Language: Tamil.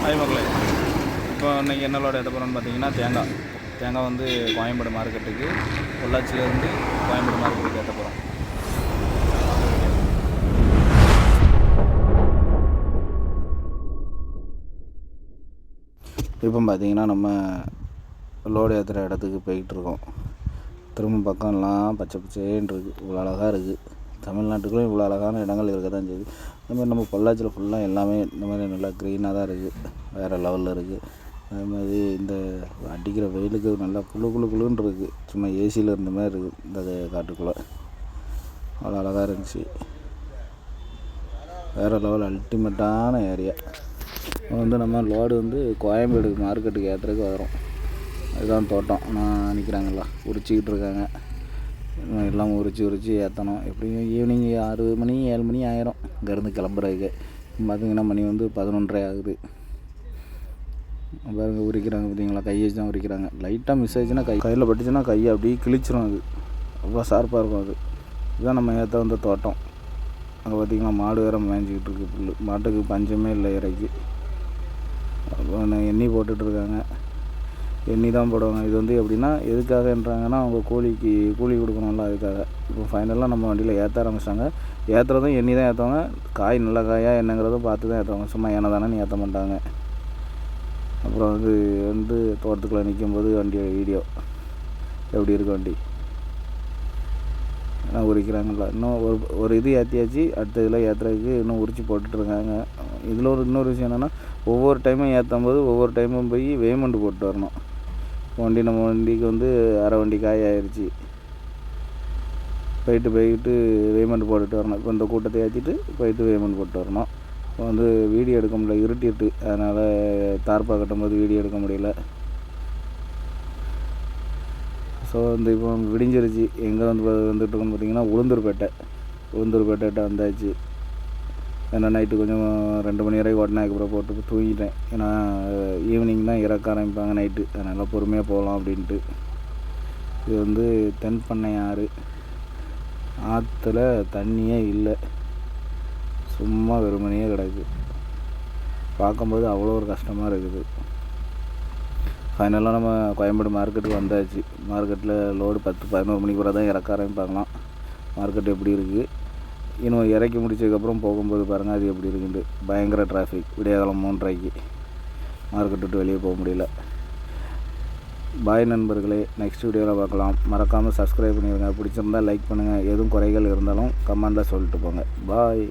ஹாய் மக்களே. இப்போ இன்றைக்கி என்னோட எடுத்த பார்த்தீங்கன்னா தேங்காய். தேங்காய் வந்து கோயம்பேடு மார்க்கெட்டுக்கு பொள்ளாச்சியிலேருந்து கோயம்பேடு மார்க்கெட்டுக்கு ஏற்ற போகிறோம் இப்போ பார்த்தீங்கன்னா நம்ம லோடு ஏற்றுற இடத்துக்கு போய்கிட்டு இருக்கோம் திரும்ப பக்கம்லாம் பச்சை பச்சேன்னு இருக்குது இவ்வளோ அழகாக இருக்குது தமிழ்நாட்டுக்குள்ளே இவ்வளோ அழகான இடங்கள் இருக்க தான் செய்யுது அதுமாதிரி நம்ம பொள்ளாச்சியில் ஃபுல்லாக எல்லாமே இந்த மாதிரி நல்லா க்ரீனாக தான் இருக்குது வேறு லெவலில் இருக்குது அது மாதிரி இந்த அடிக்கிற வெயிலுக்கு நல்லா குழு குளு குளுன்னு இருக்குது சும்மா ஏசியில் இருந்த மாதிரி இருக்குது இந்த காட்டுக்குள்ளே. அவ்வளோ அழகாக இருந்துச்சு. வேறு லெவல் அல்டிமேட்டான ஏரியா வந்து நம்ம லோடு வந்து கோயம்பேடு மார்க்கெட்டுக்கு ஏற்றுறதுக்கு வரோம் அதுதான் தோட்டம். நான் நிற்கிறாங்களா உரிச்சிக்கிட்டு இருக்காங்க. எல்லாம் உரிச்சு உரிச்சு ஏற்றணும் எப்படியும் ஈவினிங் ஆறு மணி ஏழு மணி ஆயிரும். இங்கேருந்து கிளம்புறதுக்கு. பார்த்தீங்கன்னா மணி வந்து பதினொன்றரை ஆகுது. பாருங்க உரிக்கிறாங்க பார்த்தீங்களா கையை வச்சு தான் உரிக்கிறாங்க லைட்டாக மிஸ் ஆயிடுச்சுன்னா கை கையில் பட்டுச்சுன்னா கையை அப்படியே கிழிச்சிரும் அது. அவ்வளோ ஷார்ப்பாக இருக்கும் அது. இதுதான் நம்ம ஏற்ற வந்த தோட்டம். அங்கே பார்த்தீங்கன்னா மாடு வேறு மேய்ஞ்சிக்கிட்டு இருக்கு புல் மாட்டுக்கு பஞ்சமே இல்லை இறைக்கு. அப்புறம் எண்ணி போட்டுட்ருக்காங்க எண்ணி தான் போடுவாங்க. இது வந்து எப்படின்னா எதுக்காகன்றாங்கன்னா அவங்க கூலிக்கு கூலி கொடுக்கணும்ல அதுக்காக. இப்போ ஃபைனலாக நம்ம வண்டியில் ஏற்ற ஆரம்பிச்சிட்டாங்க. ஏற்றுறதும் எண்ணி தான் ஏற்றுவாங்க காய் நல்ல காயாக என்னங்கிறதும் பார்த்து தான் ஏற்றுவாங்க சும்மா ஏன தானே ஏற்ற மாட்டாங்க. அப்புறம் வந்து வந்து தோட்டத்துக்குள்ளே நிற்கும்போது வண்டியோட வீடியோ எப்படி இருக்கு வண்டி? ஆனால் உரிக்கிறாங்கல்ல இன்னும் ஒரு ஒரு இது ஏற்றியாச்சு அடுத்த இதில் ஏற்றுறதுக்கு இன்னும் உரிச்சு போட்டுட்ருக்காங்க இதில் ஒரு இன்னொரு விஷயம் என்னென்னா ஒவ்வொரு டைமும் ஏற்றும் போது ஒவ்வொரு டைமும் போய் வேமெண்ட் போட்டு வரணும். வண்டி நம்ம வண்டிக்கு வந்து அரை வண்டி காய் ஆயிடுச்சு. போயிட்டு போயிட்டு வேமெண்ட் போட்டுட்டு வரணும். இப்போ இந்த கூட்டத்தை ஏற்றிட்டு போயிட்டு வேமெண்ட் போட்டு வரணும். இப்போ வந்து வீடியோ எடுக்க முடியல இருட்டிட்டு அதனால் தார்ப்பா கட்டும்போது வீடியோ எடுக்க முடியல. ஸோ இந்த இப்போ விடிஞ்சிருச்சு. எங்கே வந்து வந்துட்டு இருக்கோம்னு பார்த்தீங்கன்னா உளுந்தூர்பேட்டை. உளுந்தூர்பேட்டை வந்தாச்சு. ஏன்னா நைட்டு கொஞ்சம் ரெண்டு மணி வரைக்கும் உடனே அதுக்கப்புறம் போட்டு தூங்கிட்டேன். ஏன்னா ஈவினிங் தான் இறக்க ஆரம்பிப்பாங்க நைட்டு. அதனால் பொறுமையாக போகலாம் அப்படின்ட்டு. இது வந்து தென்பண்ணை ஆறு. ஆற்றுல தண்ணியே இல்லை. சும்மா வெறுமனையே கிடக்கு. பார்க்கும்போது அவ்வளோ ஒரு கஷ்டமாக இருக்குது. ஃபைனலாக நம்ம கோயம்பேடு மார்க்கெட்டுக்கு வந்தாச்சு. மார்க்கெட்டில் லோடு பத்து பதினோரு மணிக்கு கூட தான் இறக்க ஆரம்பிப்பாங்களாம். மார்க்கெட் எப்படி இருக்குது இன்னும் இறக்கி முடிச்சதுக்கப்புறம் போகும்போது பாருங்கள் அது எப்படி இருக்குது பயங்கர டிராஃபிக் விடியகாலம் மூன்றரைக்கு மார்க்கெட் விட்டு வெளியே போக முடியல. பாய் நண்பர்களே. நெக்ஸ்ட் வீடியோவில் பார்க்கலாம். மறக்காமல் சப்ஸ்கிரைப் பண்ணிடுங்க. பிடிச்சிருந்தா லைக் பண்ணுங்கள் எதுவும் குறைகள் இருந்தாலும் கமெண்டில் சொல்லிட்டு போங்க. பாய்